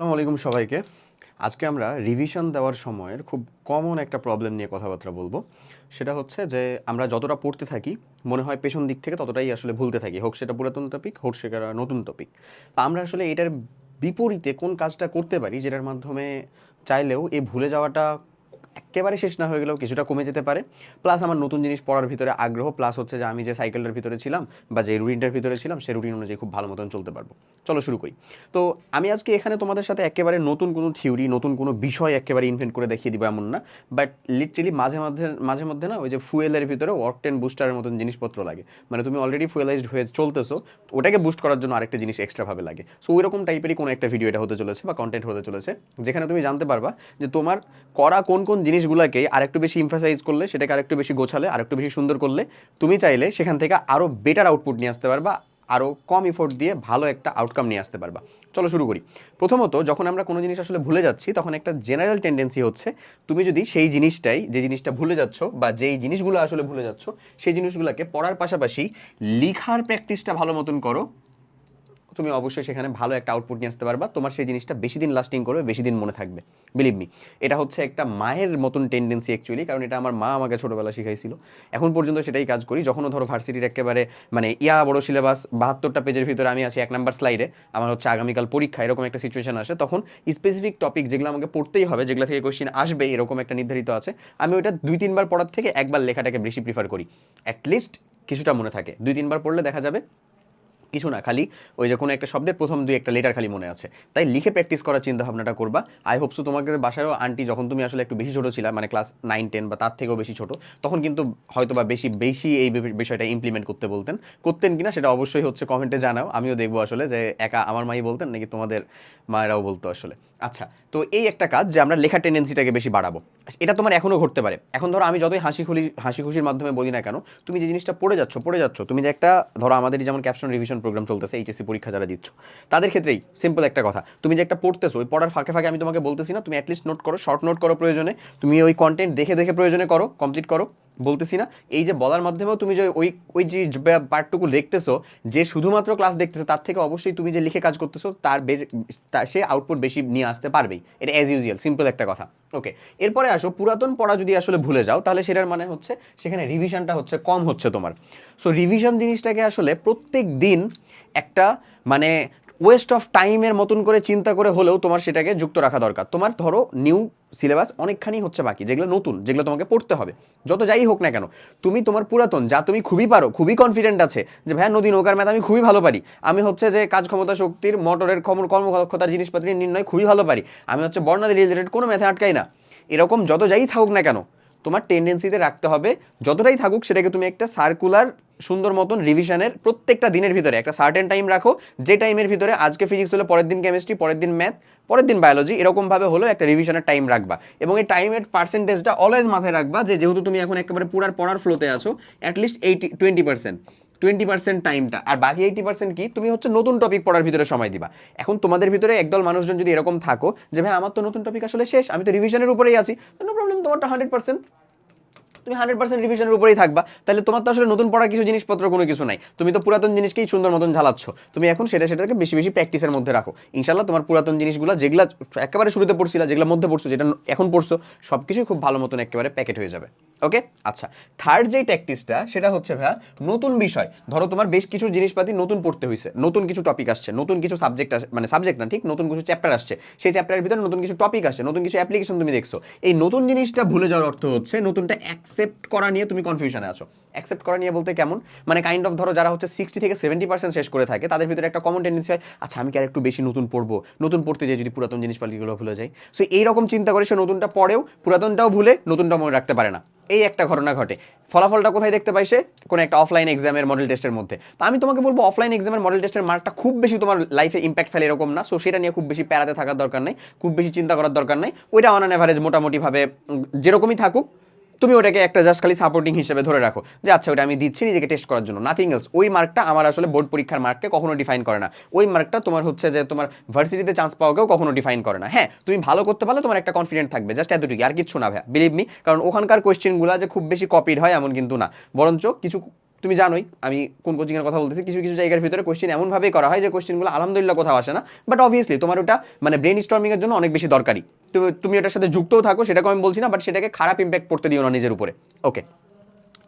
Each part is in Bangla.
আসসালামু আলাইকুম সবাইকে। আজকে আমরা রিভিশন দেওয়ার সময়ের খুব কমন একটা প্রবলেম নিয়ে কথাবার্তা বলব। সেটা হচ্ছে যে, আমরা যতটা পড়তে থাকি, মনে হয় পেছন দিক থেকে ততটাই আসলে ভুলতে থাকি। হোক সেটা পুরাতন টপিক হোক সেটা নতুন টপিক তা আমরা আসলে এটার বিপরীতে কোন কাজটা করতে পারি, যেটার মাধ্যমে চাইলেও এই ভুলে যাওয়াটা একেবারে শেষ না হয়ে গেলেও কিছুটা কমে যেতে পারে। প্লাস আমার নতুন জিনিস পড়ার ভিতরে আগ্রহ প্লাস হচ্ছে যে আমি যে সাইকেলটার ভিতরে ছিলাম বা যে রুটিনটার ভিতরে ছিলাম সেই রুটিন অনুযায়ী খুব ভালো মতন চলতে পারব। চলো শুরু করি। তো আমি আজকে এখানে তোমাদের সাথে একেবারে নতুন কোনো থিওরি নতুন কোনো বিষয় একেবারে ইনভেন্ট করে দেখিয়ে দিব এমন না। বাট লিটারেলি মাঝে মাঝে মাঝে মধ্যে না ওই যে ফুয়েলের ভিতরে ওয়ার্ক টেন বুস্টারের মতন জিনিসপত্র লাগে। মানে তুমি অলরেডি ফুয়েলাইজড হয়ে চলতেছো, ওটাকে বুস্ট করার জন্য আরেকটা জিনিস এক্সট্রাভাবে লাগে। সো ওই রকম টাইপেরই কোনো একটা ভিডিও এটা হতে চলেছে বা কন্টেন্ট হতে চলেছে, যেখানে তুমি জানতে পারবা যে তোমার করা কোন কোন জিনিসগুলোকে আরেকটু বেশি ইমফাসাইজ করলে, সেটাকে আরেকটু বেশি গোছালে, আরেকটু বেশি সুন্দর করলে, তুমি চাইলে সেখান থেকে আরও বেটার আউটপুট নিয়ে আসতে পারবা আরও কম এফোর্ট দিয়ে ভালো একটা আউটকাম নিয়ে আসতে পারবা। চলো শুরু করি। প্রথমত, যখন আমরা কোনো জিনিস আসলে ভুলে যাচ্ছি, তখন একটা জেনারেল টেন্ডেন্সি হচ্ছে, তুমি যদি সেই জিনিসটাই, যে জিনিসটা ভুলে যাচ্ছ বা যেই জিনিসগুলো আসলে ভুলে যাচ্ছ, সেই জিনিসগুলোকে পড়ার পাশাপাশি লিখার প্র্যাকটিসটা ভালো মতন করো তুমি অবশ্যই সেখানে ভালো একটা আউটপুট নিয়ে আসতে পারবা। তোমার সেই জিনিসটা বেশি দিন লাস্টিং করবে, বেশি দিন মনে থাকবে। বিলিভ মি এটা হচ্ছে একটা মায়ের মতন টেন্ডেন্সি অ্যাকচুয়ালি কারণ এটা আমার মা আমাকে ছোটোবেলা শিখাইছিল। এখন পর্যন্ত সেটাই কাজ করি। যখনও ধরো ভার্সিটির একেবারে মানে ইয়া বড় সিলেবাস বাহাত্তরটা পেজের ভিতরে আমি আছি এক নাম্বার স্লাইডে আমার হচ্ছে আগামীকাল পরীক্ষা, এরকম একটা সিচুয়েশন আসে, তখন স্পেসিফিক টপিক যেগুলো আমাকে পড়তেই হবে, যেগুলো থেকে কোশ্চিন আসবে, এরকম একটা নির্ধারিত আছে, আমি ওইটা দুই, তিনবার পড়ার থেকে একবার লেখাটাকে বেশি প্রিফার করি। অ্যাটলিস্ট কিছুটা মনে থাকে। দুই, তিনবার পড়লে দেখা যাবে কিছু না, খালি ওই যে কোনো একটা শব্দের প্রথম দুই একটা লেটার খালি মনে আছে। তাই লিখে প্র্যাকটিস করার চিন্তা ভাবনাটা করবা। আই হোপ সো তোমাকে বাসায়ও আন্টি যখন তুমি আসলে একটু বেশি ছোটো ছিলা মানে ক্লাস নাইন টেন বা তার থেকেও বেশি ছোটো, তখন কিন্তু হয়তো বা বেশি বেশি এই বিষয়টা ইমপ্লিমেন্ট করতে বলতেন। করতেন কিনা সেটা অবশ্যই হচ্ছে কমেন্টে জানাও। আমিও দেখব আসলে যে একা আমার মাই বলতেন নাকি তোমাদের মায়েরাও বলতো আসলে। আচ্ছা তো এই একটা কাজ যে আমরা লেখার টেন্ডেন্সিটাকে বেশি বাড়াবো। এটা তোমার এখনও ঘটতে পারে। এখন ধরো আমি যতই হাসি খুলি, হাসি খুশির মাধ্যমে বলি না কেন, তুমি যে জিনিসটা পড়ে যাচ্ছ পড়ে যাচ্ছ, তুমি যে একটা, ধরো আমাদের যেমন ক্যাপশন রিভিশন প্রোগ্রাম চলতেছে, এইচএসসি পরীক্ষা যারা দিচ্ছ, তাদের ক্ষেত্রেই সিম্পল একটা কথা। তুমি যে একটা পড়তেছো, ওই পড়ার ফাঁকে ফাঁকে আমি তোমাকে বলতেছি না, তুমি অ্যাটলিস্ট নোট করো শর্ট নোট করো প্রয়োজনে, তুমি ওই কন্টেন্ট দেখে দেখে প্রয়োজনে করো কমপ্লিট করো। বলতেছি না, এই যে বলার মাধ্যমেও তুমি যে ওই ওই যে পার্টটুকু দেখতেছো যে শুধুমাত্র ক্লাস দেখতেছে, তার থেকে অবশ্যই তুমি যে লিখে কাজ করতেছো, তার সে আউটপুট বেশি নিয়ে আসতে পারবেই। এটা অ্যাজ ইউজুয়াল সিম্পল একটা কথা। ওকে এরপরে আসো, পুরাতন পড়া যদি আসলে ভুলে যাও, তাহলে সেটার মানে হচ্ছে, সেখানে রিভিশনটা হচ্ছে কম হচ্ছে তোমার। সো রিভিশন জিনিসটাকে আসলে প্রত্যেক দিন একটা মানে ওয়েস্ট অফ টাইমের মতন করে চিন্তা করে হলেও তোমার সেটাকে যুক্ত রাখা দরকার। তোমার ধরো নিউ সিলেবাস অনেকখানি হচ্ছে বাকি, যেগুলো নতুন, যেগুলো তোমাকে পড়তে হবে। যত যাই হোক না কেন, তুমি তোমার পুরাতন, যা তুমি খুবই পারো, খুবই কনফিডেন্ট আছে যে ভাইয়া নদী নৌকার ম্যাথ আমি খুবই ভালো পারি। আমি হচ্ছে যে, কাজ ক্ষমতা, শক্তির মোটরের কর্ম, কর্মক্ষমতার জিনিসপত্রের নির্ণয় খুবই ভালো পারি। আমি হচ্ছে বর্ণালী রিলেটেড কোনো ম্যাথে আটকাই না। এরকম যত যাই থাকুক না কেন, তোমার টেন্ডেন্সিতে রাখতে হবে। যতটাই থাকুক, সেটাকে তুমি একটা সার্কুলার সুন্দর মতন রিভিশনের প্রত্যেকটা দিনের ভিতরে, একটা সার্টেন টাইম রাখো, যে টাইমের ভিতরে আজকে ফিজিক্স হলে, পরের দিন কেমিস্ট্রি পরের দিন ম্যাথ পরের দিন বায়োলজি এরকমভাবে হলো একটা রিভিশনের টাইম রাখবা। এবং এই টাইমের পার্সেন্টেজটা অলওয়েজ মাথায় রাখবা যে যেহেতু তুমি এখন একেবারে পুরার পড়ার ফ্লোতে আছো at least eighty twenty percent twenty percent টাইমটা আর বাকি এইটি পার্সেন্ট কি? তুমি হচ্ছে নতুন টপিক পড়ার ভিতরে সময় দিবা। এখন তোমাদের ভিতরে একদল মানুষজন যদি এরকম থাকো যে, ভাই, আমার তো নতুন টপিক আসলে শেষ, আমি তো রিভিশনের উপরেই আছি নো প্রবলেম তোমারটা হান্ড্রেড পার্সেন্ট তুমি হান্ড্রেড পার্সেন্ট রিভিশনের উপরেই থাকবা। তাহলে তোমার তো আসলে নতুন পড়ার কিছু জিনিসপত্র কোনো কিছু নাই। তুমি তো পুরাতন জিনিসকেই সুন্দর মতন ঝালাচ্ছ। তুমি এখন সেটা সেটাকে বেশি বেশি প্র্যাকটিসের মধ্যে রাখো। ইনশাল্লাহ তোমার পুরাতন জিনিসগুলো যেগুলো একেবারে শুরুতে পড়ছিলা, যেগুলো মধ্যে পড়ছো, যেটা এখন পড়ছো সব কিছুই খুব ভালো মতন একেবারে প্যাকেট হয়ে যাবে। ওকে আচ্ছা থার্ড যেই ট্যাকটিসটা সেটা হচ্ছে ভাইয়া নতুন বিষয়। ধরো তোমার বেশ কিছু জিনিসপাতি নতুন পড়তে হয়েছে নতুন কিছু টপিক আসছে, নতুন কিছু সাবজেক্ট আসে মানে সাবজেক্ট না, ঠিক? নতুন কিছু চ্যাপ্টার আসছে। সেই চ্যাপ্টারের ভিতরে নতুন কিছু টপিক আসছে, নতুন কিছু অ্যাপ্লিকেশন তুমি দেখছ। এই নতুন জিনিসটা ভুলে যাওয়ার অর্থ হচ্ছে নতুনটা অ্যাকসেপ্ট করা নিয়ে তুমি কনফিউশনে আছো। অ্যাকসেপ্ট করা নিয়ে বলতে কেমন? মানে কাইন্ড অফ ধরো যারা হচ্ছে সিক্সটি থেকে সেভেন্টি পার্সেন্ট শেষ করে থাকে, তাদের ভিতরে একটা কমন টেন্ডেন্সি হয় আচ্ছা আমি কি আর একটু বেশি নতুন পড়ব? নতুন পড়তে যাই যদি পুরাতন জিনিসপাতিগুলো ভুলে যাই। সো এইরকম চিন্তা করে সে নতুনটা পড়েও, পুরাতনটাও ভুলে, নতুনটা মনে রাখতে পারে না। এই একটা ঘটনা ঘটে। ফলাফলটা কোথায় দেখতে পাই সে? কোনো একটা অফলাইন এক্সামের মডেল টেস্টের মধ্যে। তা আমি তোমাকে বলব অফলাইন এক্সামের মডেল টেস্টের মার্কটা খুব বেশি তোমার লাইফে ইম্প্যাক্ট ফেলে এরকম না। সো সেটা নিয়ে খুব বেশি প্যারাতে থাকার দরকার নেই। খুব বেশি চিন্তা করার দরকার নেই। ওইটা অন অ্যান অ্যাভারেজ মোটামুটিভাবে যেরকমই থাকুক তুমি ওটাকে একটা জাস্ট খালি সাপোর্টিং হিসেবে ধরে রাখো। যে আচ্ছা ওটা আমি দিচ্ছি নিজেকে টেস্ট করার জন্য। নাথিং এলস ওই মার্কটা আমার আসলে বোর্ড পরীক্ষার মার্ককে কখনো ডিফাইন করে না। ওই মার্কটা তোমার হচ্ছে যে তোমার ভার্সিটিতে চান্স পাওয়াকেও কখনো ডিফাইন করে না। হ্যাঁ তুমি ভালো করতে পারলে তোমার একটা কনফিডেন্ট থাকবে। জাস্ট এতটুকু আর কিছু না ভাই বিলিভ মি কারণ ওখানকার কোয়েশ্চেনগুলো যে খুব বেশি কপিড হয় এমন কিন্তু না। বরঞ্চ কিছু তুমি জানোই, আমি কোন কোচিংয়ের কথা বলতেছি, কিছু কিছু জায়গার ভিতরে কোশ্চেন এমনভাবেই করা হয় যে কোশ্চেনগুলো আলহামদুলিল্লাহ কোথাও আসে না বাট অবভিয়াসলি তোমার ওটা মানে ব্রেন স্টর্মিংয়ের জন্য অনেক বেশি দরকারি। তো তুমি ওটার সাথে যুক্তও থাকো, সেটাকে আমি বলছি না বাট সেটাকে খারাপ ইম্প্যাক্ট পড়তে দিও না নিজের উপরে। ওকে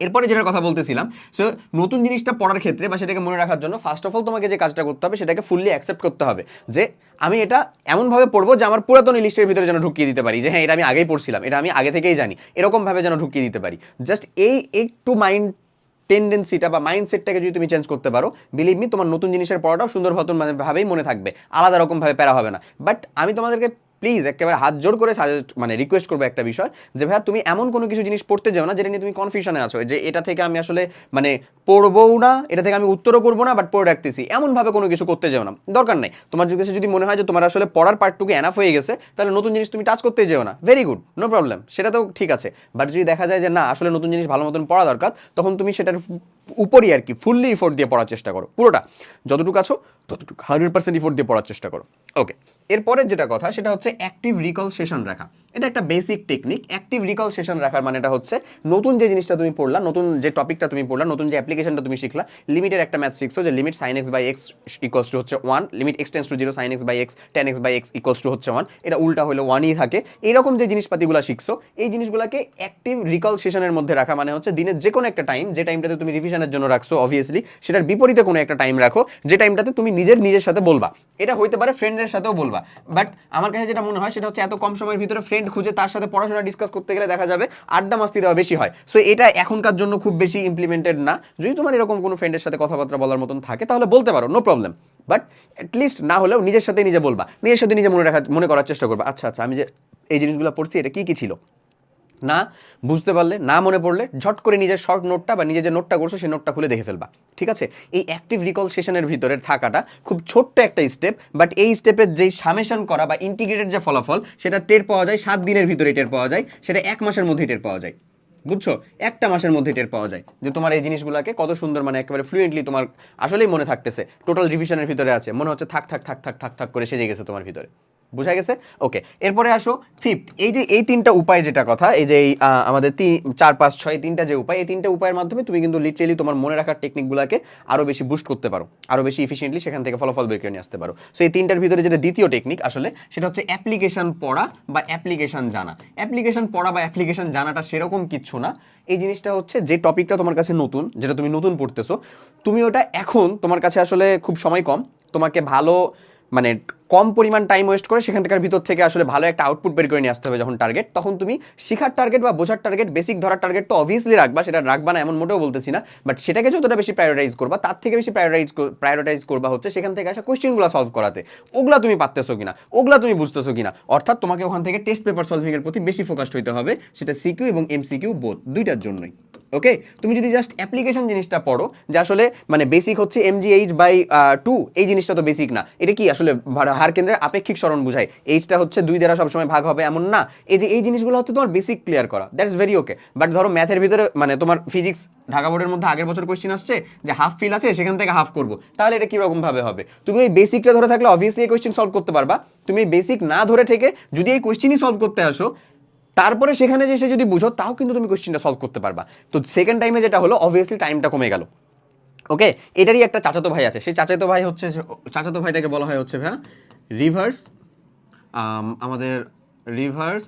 এরপরে যেটার কথা বলতেছিলাম সো নতুন জিনিসটা পড়ার ক্ষেত্রে বা সেটাকে মনে রাখার জন্য ফার্স্ট অফ অল তোমাকে যে কাজটা করতে হবে, সেটাকে ফুললি অ্যাকসেপ্ট করতে হবে যে আমি এটা এমনভাবে পড়ব যে আমার পুরাতন লিস্টের ভিতরে যেন ঢুকিয়ে দিতে পারি যে হ্যাঁ এটা আমি আগেই পড়ছিলাম, এটা আমি আগে থেকেই জানি, এরকমভাবে যেন ঢুকিয়ে দিতে পারি। জাস্ট এই, একটু মাইন্ড টেন্ডেন্সিটা বা মাইন্ডসেটটাকে যদি তুমি চেঞ্জ করতে পারো বিলিভ মি তোমার নতুন জিনিসের পড়াটাও সুন্দর মতন মানে ভাবেই মনে থাকবে। আলাদা রকমভাবে প্যারা হবে না। বাট আমি তোমাদেরকে প্লিজ একেবারে হাত জোর করে সাজেস্ট মানে রিকোয়েস্ট করব একটা বিষয় যে ভাইয়া তুমি এমন কোনো কিছু জিনিস পড়তে যাও না যেটা নিয়ে তুমি কনফিউশনে আছো, যে এটা থেকে আমি আসলে মানে পড়বও না, এটা থেকে আমি উত্তরও করব না বাট পড়ে রাখতেছি। এমনভাবে কোনো কিছু করতে যাও না। দরকার নেই। তোমার কাছে যদি মনে হয় যে তোমার আসলে পড়ার পার্টটুকু এনাফ হয়ে গেছে, তাহলে নতুন জিনিস তুমি টাচ করতে যেও না। ভেরি গুড নো প্রবলেম সেটা তো ঠিক আছে। বাট যদি দেখা যায় যে না, আসলে নতুন জিনিস ভালো মতন পড়া দরকার, তখন তুমি সেটার উপরই আর কি ফুললি ইফোর্ট দিয়ে পড়ার চেষ্টা করো। পুরোটা, যতটুকু আছো ততটুকু। হান্ড্রেড পার্সেন্ট ইফোর্ট দিয়ে পড়ার চেষ্টা করো। ওকে এরপরের যেটা কথা, সেটা হচ্ছে অ্যাক্টিভ রিকল সেশন রাখা। এটা একটা basic technique active recall session রাখার মানে এটা হচ্ছে নতুন যে জিনিসটা তুমি পড়লা, নতুন যে টপিকটা তুমি পড়লা, নতুন যে অ্যাপ্লিকেশনটা তুমি শিখলা লিমিটের একটা ম্যাথ শিখছো যে limit sine x by x equals to হচ্ছে one limit x tends to zero sine x by x ten x by x equals to হচ্ছে ওয়ান এটা উল্টা হলে ওয়ানই থাকে। এইরকম যে জিনিসপাতিগুলো শিখছো, এই জিনিসগুলোকে অ্যাক্টিভ রিকল সেশনের মধ্যে রাখা মানে হচ্ছে দিনের যে কোনো একটা টাইম যে টাইমটাতে তুমি রিভিশনের জন্য রাখছো অবভিয়াসলি সেটার বিপরীতে কোনো একটা টাইম রাখো, যে টাইমটাতে তুমি নিজের নিজের সাথে বলবা। এটা হইতে পারে ফ্রেন্ডদের সাথেও বলবা। বাট আমার কাছে যেটা মনে হয় সেটা হচ্ছে এত কম সময়ের ভিতরে ফ্রেন্ড খুঁজে তার সাথে পড়াশোনা ডিসকাস করতে গেলে দেখা যাবে আড্ডা মাস্তি দেওয়া বেশি হয়। সো এটা এখনকার জন্য খুব বেশি ইমপ্লিমেন্টেড না। যদি তোমার এরকম কোনো ফ্রেন্ডের সাথে কথাবার্তা বলার মতন থাকে, তাহলে বলতে পারো নো প্রবলেম বাট অ্যাটলিস্ট না হলেও নিজের সাথে নিজে বলবা। নিজের সাথে নিজে মনে রাখা মনে করার চেষ্টা করবা। আচ্ছা আচ্ছা আমি যে এই জিনিসগুলো পড়ছি, এটা কী কী ছিল? না বুঝতে পারলে, না মনে পড়লে ঝট করে নিজের শর্ট নোটটা বা নিজে যে নোটটা করছ সেই নোটটা খুলে দেখে ফেলবা, ঠিক আছে? এই অ্যাক্টিভ রিকল সেশনের ভিতরে থাকাটা খুব ছোট্ট একটা স্টেপ বাট এই স্টেপের যেই সামেশন করা বা ইন্টিগ্রেটেড যে ফলাফল, সেটা টের পাওয়া যায়, সাত দিনের ভিতরে টের পাওয়া যায়, সেটা এক মাসের মধ্যেই টের পাওয়া যায়, বুঝছ? একটা মাসের মধ্যে টের পাওয়া যায় যে তোমার এই জিনিসগুলোকে কত সুন্দর মানে একেবারে ফ্লুয়েন্টলি তোমার আসলেই মনে থাকতেছে টোটাল রিভিশনের ভিতরে আছে, মনে হচ্ছে থাক থাক থাক থাক থাক থাক করে সেজে গেছে তোমার ভিতরে। বুঝা গেছে? ওকে এরপরে আসো ফিফথ এই যে এই তিনটা উপায় যেটা কথা, এই যে এই আমাদের তিন, চার, পাঁচ, ছয়, তিনটা যে উপায়, এই তিনটা উপায়ের মাধ্যমে তুমি কিন্তু লিটারেলি তোমার মনে রাখার টেকনিকগুলোকে আরও বেশি বুস্ট করতে পারো আরও বেশি ইফিসিয়েন্টলি সেখান থেকে ফলাফল বের করে নিয়ে আসতে পারো। সো এই তিনটার ভিতরে যেটা দ্বিতীয় টেকনিক আসলে, সেটা হচ্ছে অ্যাপ্লিকেশন পড়া বা অ্যাপ্লিকেশন জানা। অ্যাপ্লিকেশন পড়া বা অ্যাপ্লিকেশন জানাটা সেরকম কিচ্ছু না। এই জিনিসটা হচ্ছে যে টপিকটা তোমার কাছে নতুন, যেটা তুমি নতুন পড়তেছো, তুমি ওটা এখন তোমার কাছে আসলে খুব সময় কম, তোমাকে ভালো মানে কম পরিমাণ টাইম ওয়েস্ট করে সেখানকার ভিতর থেকে আসলে ভালো একটা আউটপুট বের করে নিয়ে আসতে হবে যখন টার্গেট তখন তুমি শিখার টার্গেট বা বোঝার টার্গেট বেসিক ধরার টার্গেট তো অবভিয়াসলি রাখবা, সেটা রাখবা না এমন মোটেও বলতেছি না বাট সেটাকে যতটা বেশি প্রায়োরিটাইজ করবা, তার থেকে বেশি প্রায়োরিটাইজ প্রায়োরিটাইজ করবা হচ্ছে সেখান থেকে আসা কোয়েশ্চেনগুলো সলভ করাতে। ওগুলা তুমি পারতেছো কিনা? ওগুলা তুমি বুঝতেছো কিনা? অর্থাৎ তোমাকে ওখান থেকে টেস্ট পেপার সলভিং এর প্রতি বেশি ফোকাসড হইতে হবে, সেটা সিকিউ এবং এমসিকিউ বোধ দুইটার জন্যই। ওকে তুমি যদি জাস্ট অ্যাপ্লিকেশন জিনিসটা পড়ো, যে আসলে মানে বেসিক হচ্ছে এমজিএইচ বাই টু এই জিনিসটা তো বেসিক না, এটা কি আসলে ভার- কেন্দ্রের আপেক্ষিক স্মরণ বুঝায় এইচটা হচ্ছে দুই দ্বারা সবসময় ভাগ হবে এমন না। এই যে, এই জিনিসগুলো হচ্ছে তোমার বেসিক ক্লিয়ার করা। দ্যাটস ভেরি ওকে বাট ধরো ম্যাথের ভিতরে মানে তোমার ফিজিক্স ঢাকা বোর্ডের মধ্যে আগের বছর কোয়েশ্চেন আসছে যে হাফ ফিল আছে, সেখান থেকে হাফ করব। তাহলে এটা কীরকম ভাবে হবে? তুমি এই বেসিকটা ধরে থাকলে অবভিয়াসলি এই কোয়েশ্চেন সলভ করতে পারবা। তুমি এই বেসিক না ধরে থেকে যদি এই কোয়েশ্চেনই সলভ করতে আসো, তারপরে সেখানে যে এসে যদি বুঝো, তাও কিন্তু তুমি কোশ্চেনটা সলভ করতে পারবা। তো সেকেন্ড টাইমে যেটা হলো অবভিয়াসলি টাইমটা কমে গেল। ওকে এটারই একটা চাচাতো ভাই আছে। সেই চাচাতো ভাই হচ্ছে, চাচাতো ভাইটাকে বলা হয় হচ্ছে ভাইয়া রিভার্স আমাদের রিভার্স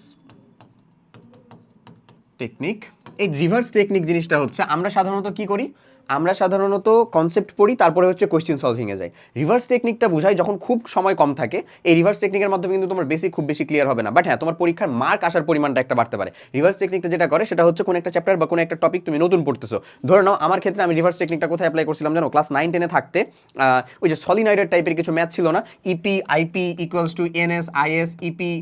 টেকনিক এই রিভার্স টেকনিক জিনিসটা হচ্ছে আমরা সাধারণত কি করি? আমরা সাধারণত কনসেপ্ট পড়ি, তারপরে হচ্ছে কোয়েশ্চেন সলভিংয়ে যাই। রিভার্স টেকনিকটা বোঝাই যখন খুব সময় কম থাকে, এই রিভার্স টেকনিকের মাধ্যমে কিন্তু তোমার বেসিক খুব বেশি ক্লিয়ার হবে না। বাট হ্যাঁ তোমার পরীক্ষার মার্ক আসার পরিমাণটা একটা বাড়তে পারে। রিভার্স টেকনিকটা যেটা করে, সেটা হচ্ছে কোনো একটা চ্যাপ্টার বা কোনো একটা টপিক তুমি নতুন পড়তেছো। ধরে নাও, আমার ক্ষেত্রে আমি রিভার্স টেকনিকটা কোথায় অ্যাপ্লাই করছিলাম জানো? ক্লাস নাইন টেনে থাকতে। ওই যে সলিনয়েডের টাইপের কিছু ম্যাথ ছিল না? EP IP equals to NS IS EP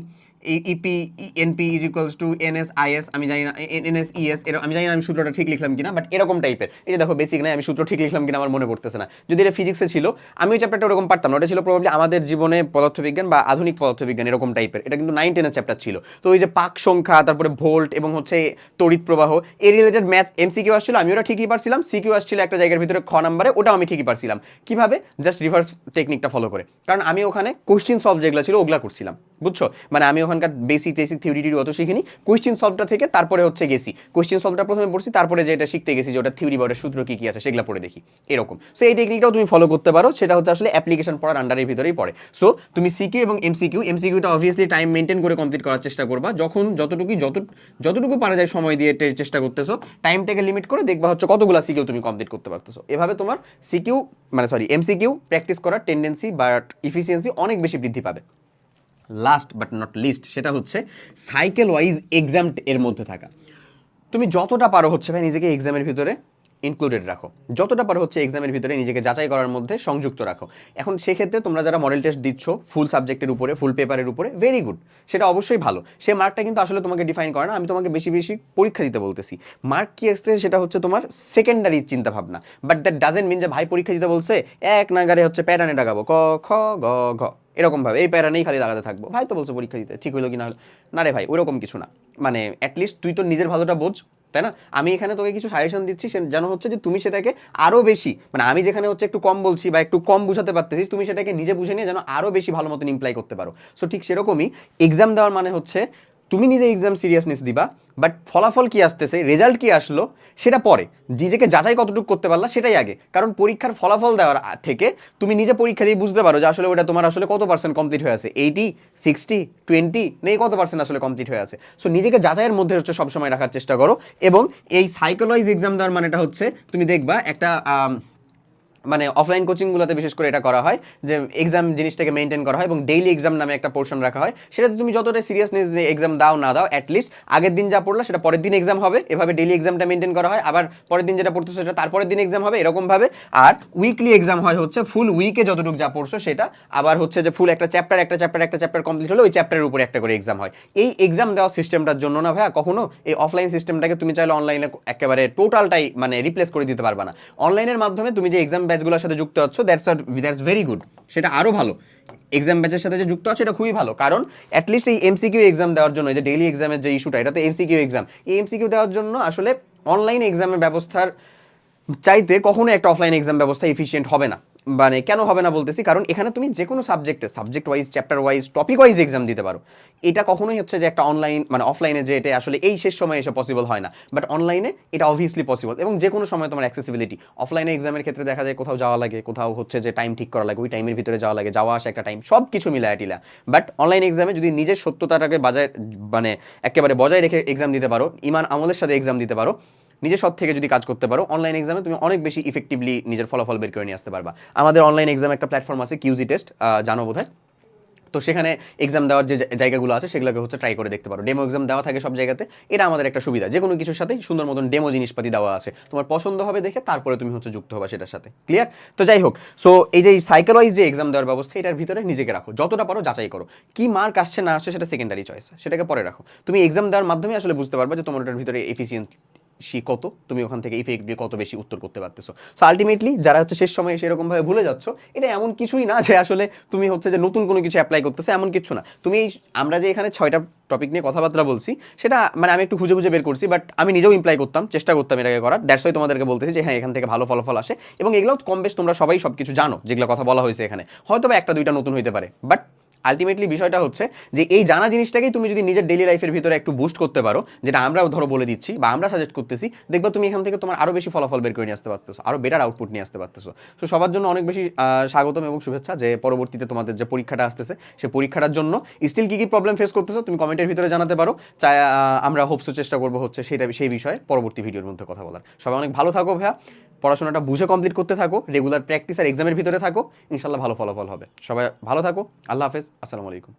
EP NP is equals to NS IS আমি জানি না এনএস ইএস এর আমি জানি না আমি সূত্রটা ঠিক লিখলাম কিনা বাট এরকম টাইপের এই যে দেখো বেসিক নাই আমি সূত্র ঠিক লিখলাম কিনা আমার মনে পড়তেছে না। যদি এটা ফিজিক্সে ছিল আমি ওই চ্যাপ্টারটা ওরকম পারতাম না। ওটা ছিল প্রবাবলি আমাদের জীবনে পদার্থবিজ্ঞান বা আধুনিক পদার্থবিজ্ঞান, এরকম টাইপের এটা কিন্তু নাইন টেনের চ্যাপ্টার ছিল। তো ওই যে পাক সংখ্যা, তারপরে ভোল্ট এবং হচ্ছে তড়িৎ প্রবাহ এই related math M C MCQ আসছিল আমি ওটা ঠিকই পারছিলাম। সি সিকিউ আসছিল একটা জায়গার ভিতরে খ নাম্বারে, ওটাও আমি ঠিকই পারছিলাম। কীভাবে? জাস্ট রিভার্স টেকনিকটা ফলো করে। কারণ আমি ওখানে কোশ্চিন সলভ যেগুলো ছিল, ওগুলা করছিলাম। বুঝছ? মানে আমি ওখানকার বেসিক টেসিক থিওরি টিউরি অত শিখিনি। কোয়েশ্চেন সলভটা থেকে তারপরে হচ্ছে গেছি। কোয়েশ্চেন সলভটা প্রথমে পড়ছি, তারপরে যেটা শিখতে গেছি যে ওটা থিওরি বা ওটা সূত্র কী কী আছে, সেগুলো পড়ে দেখি। এরকম। সো এই টেকনিকটাও তুমি ফলো করতে পারো, সেটা হচ্ছে আসলে অ্যাপ্লিকেশন পড়ার আন্ডারের ভিতরেই পড়ে। সো তুমি সিকিউ এবং এমসিকিউ এমসিকিউটা অবভিয়াসলি টাইম মেনটেন করে কমপ্লিট করার চেষ্টা করবা। যখন যতটুকু যত, যতটুকু পারা যায় সময় দিয়ে চেষ্টা করতেছো টাইমটাকে লিমিট করে দেখবা হচ্ছে কতগুলো সিকিউ তুমি কমপ্লিট করতে পারতেছো। এভাবে তোমার সিকিউ মানে সরি এমসিকিউ প্র্যাকটিস করার টেন্ডেন্সি বা ইফিসিয়েন্সি অনেক বেশি বৃদ্ধি পাবে। লাস্ট বাট নট লিস্ট সেটা হচ্ছে সাইকেল ওয়াইজ এক্সাম এর মধ্যে থাকা। তুমি যতটা পারো হচ্ছে ভাই নিজেকে এক্সামের ভিতরে ইনক্লুডেড রাখো। যতটা পারো হচ্ছে এক্সামের ভিতরে নিজেকে যাচাই করার মধ্যে সংযুক্ত রাখো। এখন সেক্ষেত্রে তোমরা যারা মডেল টেস্ট দিচ্ছ ফুল সাবজেক্টের উপরে ফুল পেপারের উপরে ভেরি গুড সেটা অবশ্যই ভালো। সে মার্কটা কিন্তু আসলে তোমাকে ডিফাইন করে না, আমি তোমাকে বেশি বেশি পরীক্ষা দিতে বলতেছি। মার্ক কি আসছে সেটা হচ্ছে তোমার সেকেন্ডারি চিন্তা ভাবনা বাট দ্যাট ডাজেন্ট মিন যে ভাই পরীক্ষা দিতে বলছে, এক নাগারে হচ্ছে প্যাটার্নে ডাকাবো ক, খ, গ, ঘ। এরকম ভাবে এই প্যারানেই খালি লাগাতে থাকব। ভাই তো বলছে পরীক্ষা দিতে, ঠিক হইল কি না না রে ভাই, ওরকম কিছু না। মানে অ্যাটলিস্ট তুই তো নিজের ভালোটা বোঝ, তাই না? আমি এখানে তোকে কিছু সাজেশন দিচ্ছি যেন হচ্ছে যে তুমি সেটাকে আরও বেশি মানে আমি যেখানে হচ্ছে একটু কম বলছি বা একটু কম বুঝাতে পারতেছি, তুমি সেটাকে নিজে বুঝে নিয়ে যেন আরও বেশি ভালো মতন ইমপ্লাই করতে পারো। সো ঠিক সেরকমই এক্সাম দেওয়ার মানে হচ্ছে তুমি নিজে এক্সাম সিরিয়াসনেস দিবা বাট ফলাফল কি আসতেছে রেজাল্ট কি আসলো, সেটা পরে। নিজেকে যাচাই কতটুকু করতে পারলা, সেটাই আগে। কারণ পরীক্ষার ফলাফল দেওয়ার থেকে তুমি নিজে পরীক্ষা দিয়ে বুঝতে পারো যে আসলে ওটা তোমার আসলে কত পার্সেন্ট কমপ্লিট হয়ে আছে। এইটি সিক্সটি টোয়েন্টি নেই কত পার্সেন্ট আসলে কমপ্লিট হয়ে আছে। সো নিজেকে যাচাইয়ের মধ্যে হচ্ছে সবসময় রাখার চেষ্টা করো এবং এই সাইকোলজি এক্সাম দেওয়ার মানেটা হচ্ছে, তুমি দেখবা একটা মানে অফলাইন কোচিংগুলোতে বিশেষ করে এটা করা হয়, যে এক্সাম জিনিসটাকে মেনটেন করা হয় এবং ডেইলি এক্সাম নামে একটা পোর্শন রাখা হয়। সেটাতে তুমি যতটা সিরিয়াসনেস নিয়ে এক্সাম দাও না দাও অ্যাটলিস্ট আগের দিন যা পড়ল সেটা পরের দিন এক্সাম হবে। এভাবে ডেইলি এক্সামটা মেনটেন করা হয়, আবার পরের দিন যেটা পড়তো সেটা তারপরের দিন এক্সাম হবে, এরকমভাবে। আর উইকলি এক্সাম হয় হচ্ছে ফুল উইকে যতটুকু যা পড়ছো সেটা। আবার হচ্ছে যে ফুল একটা চ্যাপ্টার একটা চ্যাপ্টার একটা চ্যাপ্টার কমপ্লিট হলে ওই চ্যাপ্টারের উপরে একটা করে এক্সাম হয়। এই এক্সাম দেওয়া সিস্টেমটার জন্য না ভাইয়া কখনো এই অফলাইন সিস্টেমটাকে তুমি চাইলে অনলাইনে একেবারে টোটালটাই মানে রিপ্লেস করে দিতে পারবে না। অনলাইনের মাধ্যমে তুমি যে এক্সাম ব্যাচগুলোর সাথে যুক্ত হচ্ছ দ্যাটস দ্যাটস ভেরি গুড সেটা আরও ভালো। এক্সাম ব্যাচের সাথে যে যুক্ত আছে, এটা খুবই ভালো। কারণ অ্যাটলিস্ট এই এমসিকিউ এক্সাম দেওয়ার জন্য যে ডেইলি এক্সামের যে ইস্যুটা এটা তো এমসিকিউ এক্সাম এই এমসিকিউ দেওয়ার জন্য আসলে অনলাইন এক্সামের ব্যবস্থার চাইতে কখনো একটা অফলাইন এক্সাম ব্যবস্থা এফিসিয়েন্ট হবে না। মানে কেন হবে না বলতেছি, কারণ এখানে তুমি যে কোনো সাবজেক্টে subject wise chapter wise topic wise exam দিতে পারো। এটা কখনোই হচ্ছে যে একটা অনলাইন মানে অফলাইনে যে এটা আসলে এই শেষ সময়ে এসে পসিবল হয় না। বাট অনলাইনে এটা অবভিয়াসলি পসিবল এবং যে কোনো সময় তোমার অ্যাক্সেসিবিলিটি অফলাইনে এক্সামের ক্ষেত্রে দেখা যায় কোথাও যাওয়া লাগে, কোথাও হচ্ছে যে টাইম ঠিক করা লাগে, ওই টাইমের ভিতরে যাওয়া লাগে, যাওয়া আসা একটা টাইম সব কিছু মিলায় টিলা বাট অনলাইন এক্সামে যদি নিজের সত্যতাটাকে বাজায় মানে একেবারে বজায় রেখে এক্সাম দিতে পারো, ইমান আমলের সাথে এক্সাম দিতে পারো নিজের সৎ থেকে যদি কাজ করতে পারো অনলাইন এক্সামে তুমি অনেক বেশি ইফেক্টিভলি নিজের ফলাফল বের করে নিয়ে আসতে পারবা। আমাদের অনলাইন এক্সাম একটা প্ল্যাটফর্ম আছে কিউজি টেস্ট জানো বোধহয়? তো সেখানে এক্সাম দেওয়ার যে জায়গাগুলো আছে, সেগুলোকে হচ্ছে ট্রাই করে দেখতে পারো। ডেমো এক্সাম দেওয়া থাকে সব জায়গাতে, এটা আমাদের একটা সুবিধা। যে কোনো কিছুর সাথেই সুন্দর মতন ডেমো জিনিসপাতি দেওয়া আছে। তোমার পছন্দ হবে দেখে তারপরে তুমি হচ্ছে যুক্ত হবে সেটার সাথে। ক্লিয়ার তো যাই হোক সো এই যে সাইকেল ওয়াইজ যে এক্সাম দেওয়ার ব্যবস্থা, এটার ভিতরে নিজেকে রাখো। যতটা পারো যাচাই করো। কি মার্ক আসছে না আসছে সেটা সেকেন্ডারি চয়েস সেটাকে পরে রাখো। তুমি এক্সাম দেওয়ার মাধ্যমে আসলে বুঝতে পারবে যে তোমার ওটার ভিতরে এফিসিয়েন্ট সি কত? তুমি ওখান থেকে ইফেক্ট দিয়ে কত বেশি উত্তর করতে পারতেছো। সো আলটিমেটলি যারা হচ্ছে শেষ সময়ে সেরকম ভাবে ভুলে যাচ্ছ, এটা এমন কিছুই না যে আসলে তুমি হচ্ছে যে নতুন কোনো কিছু অ্যাপ্লাই করতেছো, এমন কিছু না। তুমি এই আমরা যে এখানে ছয়টা টপিক নিয়ে কথাবার্তা বলছি, সেটা মানে আমি একটু খুঁজে খুঁজে বের করছি বাট আমি নিজেও ইমপ্লাই করতাম, চেষ্টা করতাম এটাকে করার। দ্যাটস ওয়াই তোমাদেরকে বলতেছি যে হ্যাঁ এখান থেকে ভালো ফলাফল আসে। এবং এগুলো কম বেশ তোমরা সবাই সব কিছু জানো, যেগুলো কথা বলা হয়েছে এখানে। হয়তো বা একটা দুইটা নতুন হইতে পারে বাট আলটিমেটলি বিষয়টা হচ্ছে যে এই জানা জিনিসটাকেই তুমি যদি নিজের ডেলি লাইফের ভিতরে একটু বুস্ট করতে পারো, যেটা আমরাও ধরো বলে দিচ্ছি বা আমরা সাজেস্ট করতেছি, দেখবা তুমি এখান থেকে তোমার আরও বেশি ফলাফল বের করে নিয়ে আসতে পারতেছো আরও বেটার আউটপুট নিয়ে আসতে পারতেছো। তো সবার জন্য অনেক বেশি স্বাগতম এবং শুভেচ্ছা যে পরবর্তীতে তোমাদের যে পরীক্ষাটা আসতেছে, সে পরীক্ষাটার জন্য স্টিল কী কী প্রবলেম ফেস করতেছো তুমি কমেন্টের ভিতরে জানাতে পারো। চাই আমরা হোপসও চেষ্টা করব হচ্ছে সেটা, সেই বিষয়ে পরবর্তী ভিডিওর মধ্যে কথা বলার। সবাই অনেক ভালো থাকো ভাইয়া। পড়াশোনাটা বুঝে কমপ্লিট করতে থাকো রেগুলার প্র্যাকটিস আর এক্সামের ভিতরে থাকো ইনশাল্লাহ ভালো ফলাফল হবে। সবাই ভালো থাকো, আল্লাহ হাফেজ, আসসালামু আলাইকুম।